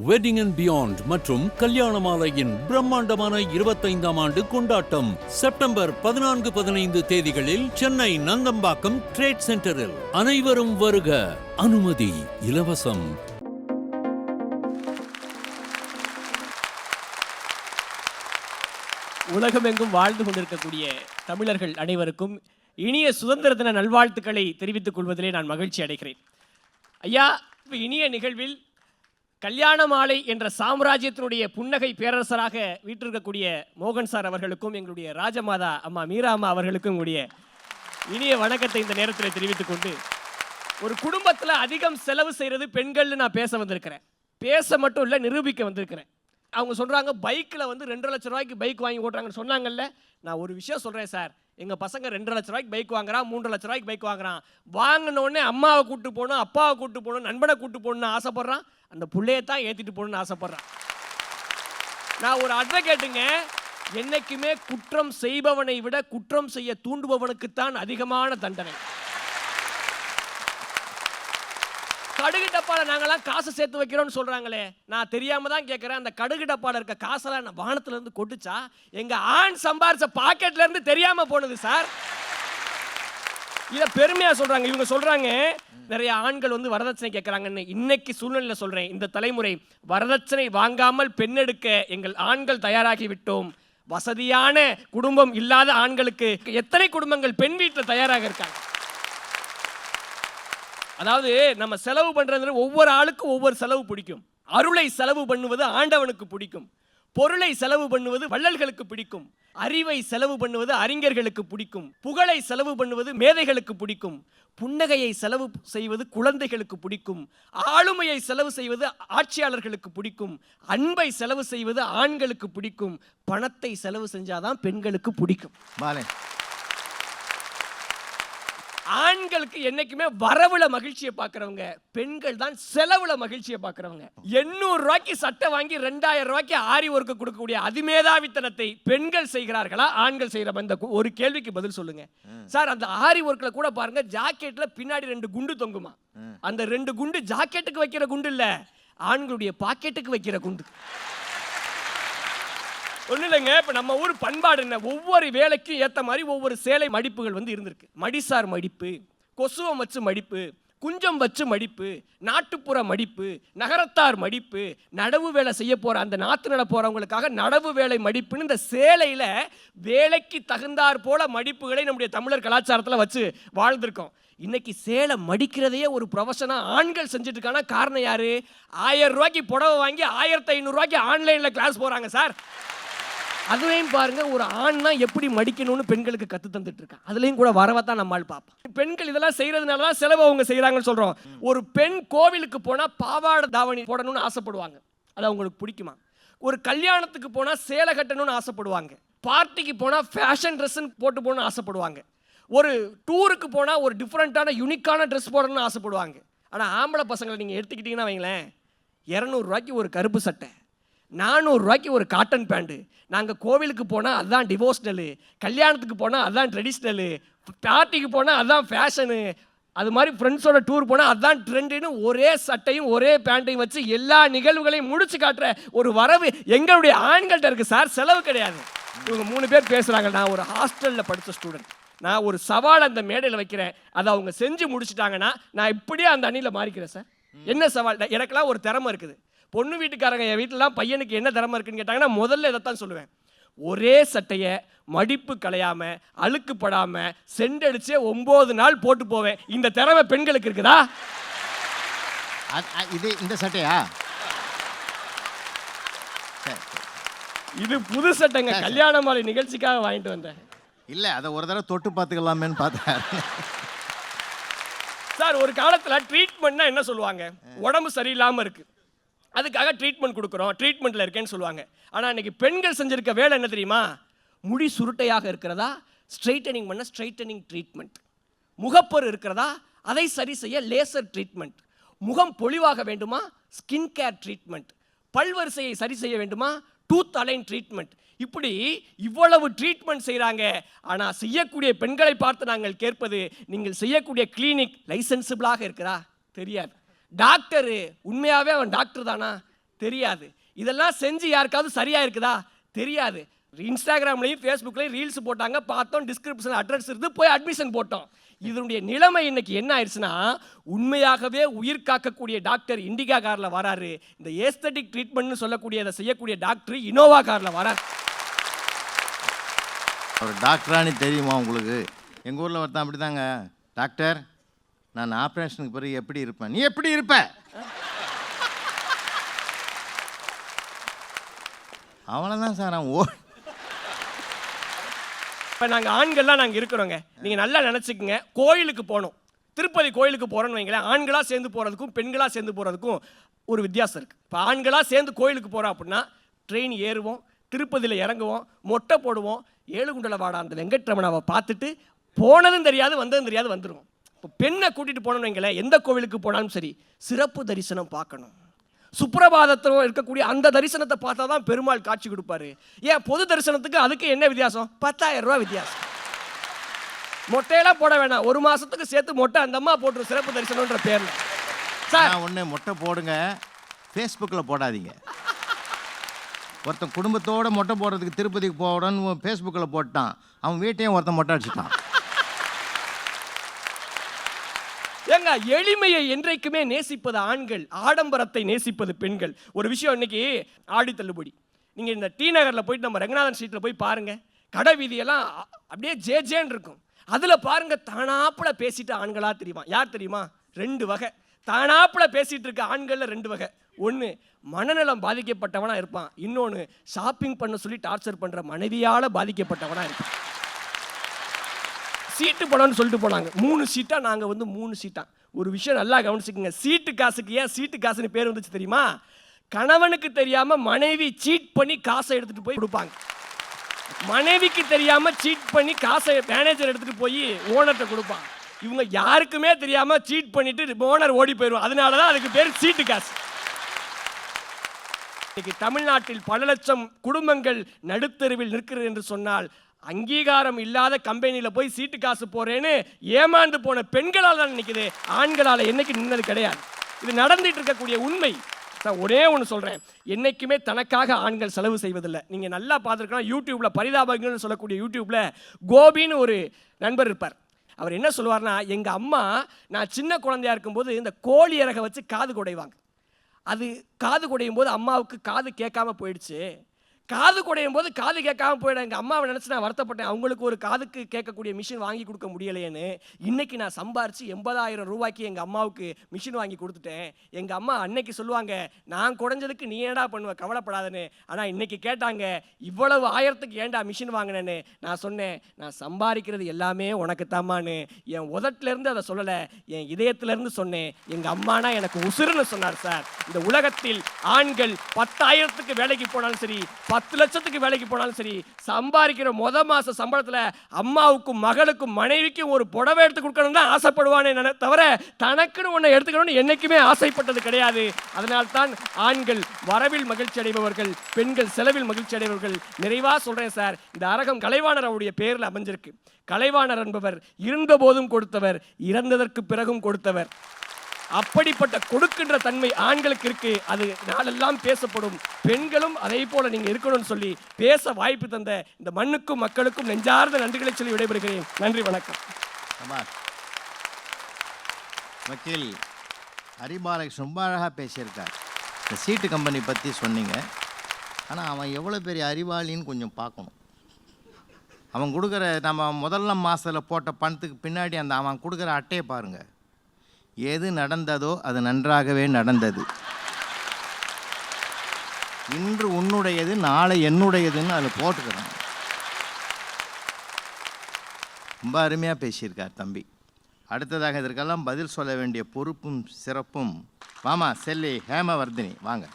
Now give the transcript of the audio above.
Wedding and beyond மற்றும் கல்யாண மாலையின் பிரம்மாண்டமான இருபத்தைந்தாம் ஆண்டு கொண்டாட்டம் செப்டம்பர் பதினான்கு பதினைந்து தேதிகளில் சென்னை நந்தம்பாக்கம் ட்ரேட் சென்டரில் அனைவரும் வருக. அனுமதி இலவசம். உலகமெங்கும் வாழ்ந்து கொண்டிருக்கக்கூடிய தமிழர்கள் அனைவருக்கும் இனிய சுதந்திர தின நல்வாழ்த்துக்களை தெரிவித்துக் கொள்வதிலே நான் மகிழ்ச்சி அடைகிறேன். ஐயா இனிய நிகழ்வில் கல்யாண மாலை என்ற சாம்ராஜ்யத்தினுடைய புன்னகை பேரரசராக வீற்றிருக்கக்கூடிய மோகன் சார் அவர்களுக்கும் எங்களுடைய ராஜமாதா அம்மா மீரா அம்மா அவர்களுக்கும் கூடிய இனிய வணக்கத்தை இந்த நேரத்தில் தெரிவித்துக் கொண்டு ஒரு குடும்பத்தில் அதிகம் செலவு செய்கிறது பெண்கள்னு நான் பேச வந்திருக்கிறேன். பேச மட்டும் இல்லை நிரூபிக்க வந்திருக்கிறேன். அவங்க சொல்கிறாங்க பைக்கில் வந்து ரெண்டரை லட்ச ரூபாய்க்கு பைக் வாங்கி ஓட்டுறாங்கன்னு சொன்னாங்கல்ல நான் ஒரு விஷயம் சொல்கிறேன் சார். எங்கள் பசங்க ரெண்டரை லட்ச ரூபாய்க்கு பைக் வாங்குறான் மூன்று லட்ச ரூபாய்க்கு பைக் வாங்குறான். வாங்கினோடனே அம்மாவை கூப்பிட்டு போகணும் அப்பாவை கூப்பிட்டு போகணும் நண்பனை கூப்பிட்டு போகணும்னு ஆசைப்பட்றான். அந்த பிள்ளையை தான் ஏற்றிட்டு போகணுன்னு ஆசைப்பட்றான். நான் ஒரு அட்வொகேட்டுங்க என்னைக்குமே குற்றம் செய்பவனை விட குற்றம் செய்ய தூண்டுபவனுக்குத்தான் அதிகமான தண்டனை. கடுகு நாங்களாம் காசை காசு சேர்த்து வைக்கிறோம்னு சொல்கிறாங்களே நான் தெரியாமல் தான் கேட்குறேன் அந்த கடுகு டப்பாவில் இருக்க காசெல்லாம் நான் வானத்துலேருந்து கொட்டுச்சா? எங்கள் ஆண் சம்பாரிச்ச பாக்கெட்லேருந்து தெரியாமல் போனது சார். இதை பெருமையாக சொல்றாங்க. இவங்க சொல்றாங்க நிறைய ஆண்கள் வந்து வரதட்சணை கேட்கறாங்கன்னு இன்னைக்கு சூழ்நிலையில சொல்றேன். இந்த தலைமுறை வரதட்சணை வாங்காமல் பெண்ணெடுக்க எங்கள் ஆண்கள் தயாராகி விட்டோம் வசதியான குடும்பம் இல்லாத ஆண்களுக்கு எத்தனை குடும்பங்கள் பெண் வீட்டில் தயாராக இருக்காங்க? அதாவது நம்ம செலவு பண்ணுறது ஒவ்வொரு ஆளுக்கும் ஒவ்வொரு செலவு பிடிக்கும். அருளை செலவு பண்ணுவது ஆண்டவனுக்கு பிடிக்கும். பொருளை செலவு பண்ணுவது வள்ளல்களுக்கு பிடிக்கும். அறிவை செலவு பண்ணுவது அறிஞர்களுக்கு பிடிக்கும். புகழை செலவு பண்ணுவது மேதைகளுக்கு பிடிக்கும். புன்னகையை செலவு செய்வது குழந்தைகளுக்கு பிடிக்கும். ஆளுமையை செலவு செய்வது ஆட்சியாளர்களுக்கு பிடிக்கும். அன்பை செலவு செய்வது ஆண்களுக்கு பிடிக்கும். பணத்தை செலவு செஞ்சாதான் பெண்களுக்கு பிடிக்கும். பாலன் ஆண்களுக்கு என்னைக்குமே வரவுல மகிழ்ச்சியை பார்க்கறவங்க பெண்கள் தான் செலவுல மகிழ்ச்சியை பார்க்கறவங்க. எண்ணூறு ரூபாய்க்கு சட்டை வாங்கி ரெண்டாயிரம் ரூபாய்க்கு ஆரி ஒர்க்கு கொடுக்கக்கூடிய அதிமேதாவித்தனத்தை பெண்கள் செய்கிறார்களா ஆண்கள் செய்கிற இந்த கு- ஒரு கேள்விக்கு பதில் சொல்லுங்க. சார் அந்த ஆரி ஒர்க்ல கூட பாருங்க ஜாக்கெட்ல பின்னாடி ரெண்டு குண்டு தொங்குமா? அந்த ரெண்டு குண்டு ஜாக்கெட்டுக்கு வைக்கிற குண்டு இல்ல ஆண்களுடைய பாக்கெட்டுக்கு வைக்கிற குண்டு. ஒன்றும் இல்லைங்க இப்போ நம்ம ஊர் பண்பாடு என்ன? ஒவ்வொரு வேலைக்கும் ஏற்ற மாதிரி ஒவ்வொரு சேலை மடிப்புகள் வந்து இருந்திருக்கு. மடிசார் மடிப்பு கொசுவம் வச்சு மடிப்பு குஞ்சம் வச்சு மடிப்பு நாட்டுப்புற மடிப்பு நகரத்தார் மடிப்பு நடவு வேலை செய்ய போகிற அந்த நாற்று நட போகிறவங்களுக்காக நடவு வேலை மடிப்புன்னு இந்த சேலையில் வேலைக்கு தகுந்தாற் போல மடிப்புகளை நம்முடைய தமிழர் கலாச்சாரத்தில் வச்சு வாழ்ந்திருக்கோம். இன்னைக்கு சேலை மடிக்கிறதையே ஒரு ப்ரொஃபஷனாக ஆண்கள் செஞ்சுட்டு இருக்கானா காரணம் யாரு? ஆயிரம் ரூபாய்க்கு புடவை வாங்கி ஆயிரத்தி ஐநூறுரூவாய்க்கு ஆன்லைனில் கிளாஸ் போகிறாங்க சார் அதுலேயும் பாருங்க ஒரு ஆண்னா எப்படி மடிக்கணும்னு பெண்களுக்கு கத்து தந்துட்டு இருக்கா அதுலேயும் கூட வரவத்தான் நம்மால் பார்ப்போம். பெண்கள் இதெல்லாம் செய்யறதுனால தான் செலவு அவங்க செய்கிறாங்கன்னு சொல்றோம். ஒரு பெண் கோவிலுக்கு போனா பாவாடை தாவணி போடணும்னு ஆசைப்படுவாங்க. அது அவங்களுக்கு பிடிக்குமா? ஒரு கல்யாணத்துக்கு போனா சேலை கட்டணும்னு ஆசைப்படுவாங்க. பார்ட்டிக்கு போனா ஃபேஷன் ட்ரெஸ்ஸுன்னு போட்டு போகணும்னு ஆசைப்படுவாங்க. ஒரு டூருக்கு போனா ஒரு டிஃப்ரெண்ட்டான யூனிக்கான ட்ரெஸ் போடணும்னு ஆசைப்படுவாங்க. ஆனா ஆம்பளை பசங்களை நீங்க எடுத்துக்கிட்டீங்கன்னா வைங்களேன் இரநூறுவாய்க்கு ஒரு கருப்பு சட்டை. நானூறுரூவாய்க்கு ஒரு காட்டன் பேண்ட்டு நாங்கள் கோவிலுக்கு போனால் அதுதான் டிவோஷனலு கல்யாணத்துக்கு போனால் அதுதான் ட்ரெடிஷ்னலு பார்ட்டிக்கு போனால் அதுதான் ஃபேஷனு அது மாதிரி ஃப்ரெண்ட்ஸோட டூர் போனால் அதுதான் ட்ரெண்டுன்னு ஒரே சட்டையும் ஒரே பேண்ட்டையும் வச்சு எல்லா நிகழ்வுகளையும் முடிச்சு காட்டுற ஒரு வரவு எங்களுடைய ஆண்கள்கிட்ட இருக்குது சார். செலவு கிடையாது. இவங்க மூணு பேர் பேசுகிறாங்க நான் ஒரு ஹாஸ்டலில் படித்த ஸ்டூடெண்ட் நான் ஒரு சவால் அந்த மேடையில் வைக்கிறேன். அதை அவங்க செஞ்சு முடிச்சிட்டாங்கன்னா நான் இப்படியே அந்த அணியில் மாறிக்கிறேன் சார். என்ன சவால்? எனக்கெல்லாம் ஒரு திறமை இருக்குது. பொண்ணு வீட்டுக்காரங்க என் வீட்டிலலாம் பையனுக்கு என்ன திறமை இருக்குன்னு கேட்டாங்கன்னா முதல்ல இதைத்தான் சொல்லுவேன். ஒரே சட்டையை மடிப்பு கலையாம அழுக்குப்படாம செண்டடிச்சே ஒன்பது நாள் போட்டு போவேன். இந்த திறமை பெண்களுக்கு இருக்குதா? இது இந்த சட்டையா. இது புது சட்டைங்க. கல்யாண மாலை நிகழ்ச்சிக்காக வாங்கிட்டு வந்தேன். இல்ல அதை ஒரு தடவை தொட்டு பார்த்துக்கலாமேன்னு பார்த்தேன். சார் ஒரு காலத்துல ட்ரீட்மெண்ட்னா என்ன சொல்லுவாங்க? உடம்பு சரியில்லாம இருக்கு. அதுக்காக ட்ரீட்மெண்ட் கொடுக்குறோம். ட்ரீட்மெண்ட்டில் இருக்கேன்னு சொல்லுவாங்க. ஆனால் இன்றைக்கி பெண்கள் செஞ்சிருக்க வேலை என்ன தெரியுமா? முடி சுருட்டையாக இருக்கிறதா? ஸ்ட்ரைட்டனிங் பண்ண ஸ்ட்ரைட்டனிங் ட்ரீட்மெண்ட் முகப்பொரு இருக்கிறதா? அதை சரி செய்ய லேசர் ட்ரீட்மெண்ட் முகம் பொழிவாக வேண்டுமா? ஸ்கின் கேர் ட்ரீட்மெண்ட் பல்வரிசையை சரி செய்ய வேண்டுமா? டூத் அலைன் ட்ரீட்மெண்ட் இப்படி இவ்வளவு ட்ரீட்மெண்ட் செய்கிறாங்க ஆனால் செய்யக்கூடிய பெண்களை பார்த்து நாங்கள் கேட்பது நீங்கள் செய்யக்கூடிய கிளினிக் லைசன்சிபிளாக இருக்கிறா தெரியாது. டாக்டரு உண்மையாகவே அவன் டாக்டர் தானா? தெரியாது. இதெல்லாம் செஞ்சு யாருக்காவது சரியாக இருக்குதா தெரியாது. இன்ஸ்டாகிராம்லையும் ஃபேஸ்புக்லேயும் ரீல்ஸ் போட்டாங்க பார்த்தோம் டிஸ்கிரிப்ஷன் அட்ரஸ் இருந்து போய் அட்மிஷன் போட்டோம். இதனுடைய நிலைமை இன்னைக்கு என்ன ஆயிடுச்சுன்னா உண்மையாகவே உயிர் காக்கக்கூடிய டாக்டர் இண்டிகா காரில் வராரு. இந்த ஏஸ்தட்டிக் ட்ரீட்மெண்ட்னு சொல்லக்கூடிய அதை செய்யக்கூடிய டாக்டர் இனோவா காரில் வரார். ஒரு டாக்டரானு தெரியுமா உங்களுக்கு? எங்கள் ஊரில் ஒருத்தன் அப்படி தாங்க டாக்டர் நான் ஆப்ரேஷனுக்கு பிறகு எப்படி இருப்பேன்? நீ எப்படி இருப்ப? அவ்வளோதான் சார் அவன் ஓ இப்போ நாங்கள் ஆண்கள்லாம் நாங்கள் இருக்கிறோங்க. நீங்கள் நல்லா நினச்சிக்கங்க. கோயிலுக்கு போகணும். திருப்பதி கோயிலுக்கு போகிறோன்னு வைங்களேன் ஆண்களாக சேர்ந்து போகிறதுக்கும் பெண்களாக சேர்ந்து போகிறதுக்கும் ஒரு வித்தியாசம் இருக்குது இப்போ ஆண்களாக சேர்ந்து கோயிலுக்கு போகிறோம் அப்படின்னா ட்ரெயின் ஏறுவோம் திருப்பதியில் இறங்குவோம் மொட்டை போடுவோம் ஏழுகுண்டல வாடா அந்த வெங்கட்ரமணாவை பார்த்துட்டு போனதும் தெரியாது வந்ததும் தெரியாது வந்துடுவோம் இப்போ பெண்ணை கூட்டிகிட்டு போனோம்னு வைங்களேன் எந்த கோவிலுக்கு போனாலும் சரி சிறப்பு தரிசனம் பார்க்கணும். சுப்பிரபாதத்தில் இருக்கக்கூடிய அந்த தரிசனத்தை பார்த்தா தான் பெருமாள் காட்சி கொடுப்பாரு. ஏன் பொது தரிசனத்துக்கு அதுக்கு என்ன வித்தியாசம்? பத்தாயிரம் ரூபாய் வித்தியாசம். மொட்டையெல்லாம் போட வேணாம். ஒரு மாசத்துக்கு சேர்த்து மொட்டை அந்த அம்மா போட்டுரும் சிறப்பு தரிசனம்ன்ற பேர்ல. சார். ஒன்று மொட்டை போடுங்க ஃபேஸ்புக்கில் போடாதீங்க. ஒருத்தன் குடும்பத்தோட மொட்டை போடுறதுக்கு திருப்பதிக்கு போடணும்னு ஃபேஸ்புக்கில் போட்டான். அவன் வீட்டையும் ஒருத்தன் மொட்டை அடிச்சிட்டான். ஏங்க எளிமையை என்றைக்குமே நேசிப்பது ஆண்கள் ஆடம்பரத்தை நேசிப்பது பெண்கள். ஒரு விஷயம் இன்னைக்கு ஆடி தள்ளுபடி. நீங்கள் இந்த டி நகரில் போயிட்டு நம்ம ரங்கநாதன் ஸ்ட்ரீட்டில் போய் பாருங்கள் கடை வீதியெல்லாம் அ- அப்படியே ஜே ஜேன்னு இருக்கும். அதில் பாருங்க தானாப்பில் பேசிட்டு ஆண்களாக தெரியுமா? யார் தெரியுமா? ரெண்டு வகை. தானாப்பில் பேசிகிட்டு இருக்க ஆண்களில் ரெண்டு வகை. ஒன்று மனநலம் பாதிக்கப்பட்டவனாக இருப்பான். இன்னொன்று ஷாப்பிங் பண்ண சொல்லி டார்ச்சர் பண்ணுற மனைவியால் பாதிக்கப்பட்டவனாக இருப்பான். சீட்டு போனோன்னு சொல்லிட்டு போனாங்க. மூணு சீட்டாக நாங்கள் வந்து மூணு சீட்டாக ஒரு விஷயம் நல்லா கவனிச்சுக்கோங்க. சீட்டு காசுக்கு ஏன் சீட்டு காசுன்னு பேர் வந்துச்சு தெரியுமா? கணவனுக்கு தெரியாமல் மனைவி சீட் பண்ணி காசை எடுத்துகிட்டு போய் கொடுப்பாங்க. மனைவிக்கு தெரியாமல் சீட் பண்ணி காசை மேனேஜர் எடுத்துகிட்டு போய் ஓனர்கிட்ட கொடுப்பான் இவங்க யாருக்குமே தெரியாமல் சீட் பண்ணிட்டு ஓனர் ஓடி போயிடும் அதனால தான் அதுக்கு பேர் சீட்டு காசு. இன்னைக்கு தமிழ்நாட்டில் பல லட்சம் குடும்பங்கள் நடுத்தெருவில் நிற்கிறது என்று சொன்னால் அங்கீகாரம் இல்லாத கம்பெனியில் போய் சீட்டு காசு போறேன்னு ஏமாந்து போன பெண்களால் தான் நிற்கிது ஆண்களால் என்னைக்கு நின்னது கிடையாது. இது நடந்துட்டு இருக்கக்கூடிய உண்மை. நான் ஒரே ஒன்று சொல்கிறேன் என்றைக்குமே தனக்காக ஆண்கள் செலவு செய்வதில்லை. நீங்கள் நல்லா பார்த்துருக்கலாம். யூடியூப்பில் பரிதாபங்கள்னு சொல்லக்கூடிய யூடியூப்பில் கோபின்னு ஒரு நண்பர் இருப்பார். அவர் என்ன சொல்லுவார்னா எங்கள் அம்மா நான் சின்ன குழந்தையா இருக்கும்போது இந்த கோழி இறகை வச்சு காது குடைவாங்க. அது காது குடையும் போது அம்மாவுக்கு காது கேட்காம போயிடுச்சு. காது குடையும் போது காது கேட்காம போயிடும். எங்கள் அம்மாவை நினச்சி நான் வருத்தப்பட்டேன். அவங்களுக்கு ஒரு காதுக்கு கேட்கக்கூடிய மிஷின் வாங்கி கொடுக்க முடியலையேன்னு. இன்னைக்கு நான் சம்பாரித்து எண்பதாயிரம் ரூபாய்க்கு எங்கள் அம்மாவுக்கு மிஷின் வாங்கி கொடுத்துட்டேன். எங்கள் அம்மா அன்னைக்கு சொல்லுவாங்க நான் குறைஞ்சதுக்கு நீ ஏடா பண்ணுவ? கவலைப்படாதன்னு. ஆனால் இன்னைக்கு கேட்டாங்க இவ்வளவு ஆயிரத்துக்கு ஏன்டா மிஷின் வாங்கினேன்னு? நான் சொன்னேன் நான் சம்பாதிக்கிறது எல்லாமே உனக்கு தாமான்னு என் உதட்டிலேருந்து அதை சொல்லலை என் இதயத்திலேருந்து சொன்னேன். எங்கள் அம்மானா எனக்கு உசுருன்னு சொன்னார் சார். இந்த உலகத்தில் ஆண்கள் பத்தாயிரத்துக்கு வேலைக்கு போனாலும் சரி பத்து லட்சத்துக்கு வேலைக்கு போனாலும் சரி சம்பாதிக்கிற முத மாத சம்பளத்தில் அம்மாவுக்கும் மகளுக்கும் மனைவிக்கும் ஒரு புடவை எடுத்து கொடுக்கணும் தான் ஆசைப்படுவானே நென- தவிர தனக்குன்னு ஒன்றை எடுத்துக்கணும்னு என்றைக்குமே ஆசைப்பட்டது கிடையாது. அதனால் தான் ஆண்கள் வரவில் மகிழ்ச்சி அடைபவர்கள் பெண்கள் செலவில் மகிழ்ச்சி அடைபவர்கள். நிறைவாக சொல்கிறேன் சார் இந்த அரகம் கலைவாணர் அவருடைய பேரில் அமைஞ்சிருக்கு. கலைவாணர் என்பவர் இருந்த போதும் கொடுத்தவர் இறந்ததற்கு பிறகும் கொடுத்தவர். அப்படிப்பட்ட கொடுக்கின்ற தன்மை ஆண்களுக்கு இருக்கு. அது நாளெல்லாம் பேசப்படும். பெண்களும் அதே போல நீங்க இருக்கணும்னு சொல்லி பேச வாய்ப்பு தந்த இந்த மண்ணுக்கும் மக்களுக்கும் நெஞ்சார்ந்த நன்றிகளை சொல்லி விடைபெறுகிறேன். நன்றி வணக்கம். வக்கீல் ஹரிபாலை ரொம்ப அழகாக பேசியிருக்கார். இந்த சீட்டு கம்பெனி பற்றி சொன்னீங்க. ஆனால் அவன் எவ்வளோ பெரிய அறிவாளின்னு கொஞ்சம் பார்க்கணும். அவன் கொடுக்குற நம்ம முதல்ல மாதத்தில் போட்ட பணத்துக்கு பின்னாடி அந்த அவன் கொடுக்குற அட்டையை பாருங்கள் எது நடந்ததோ அது நன்றாகவே நடந்தது. இன்று உன்னுடையது நாளை என்னுடையதுன்னு அதில் போட்டுக்கிறாங்க ரொம்ப அருமையாக பேசியிருக்கார் தம்பி. அடுத்ததாக இதற்கெல்லாம் பதில் சொல்ல வேண்டிய பொறுப்பும் சிறப்பும் வாமா செல்லி ஹேமவர்தினி வாங்க.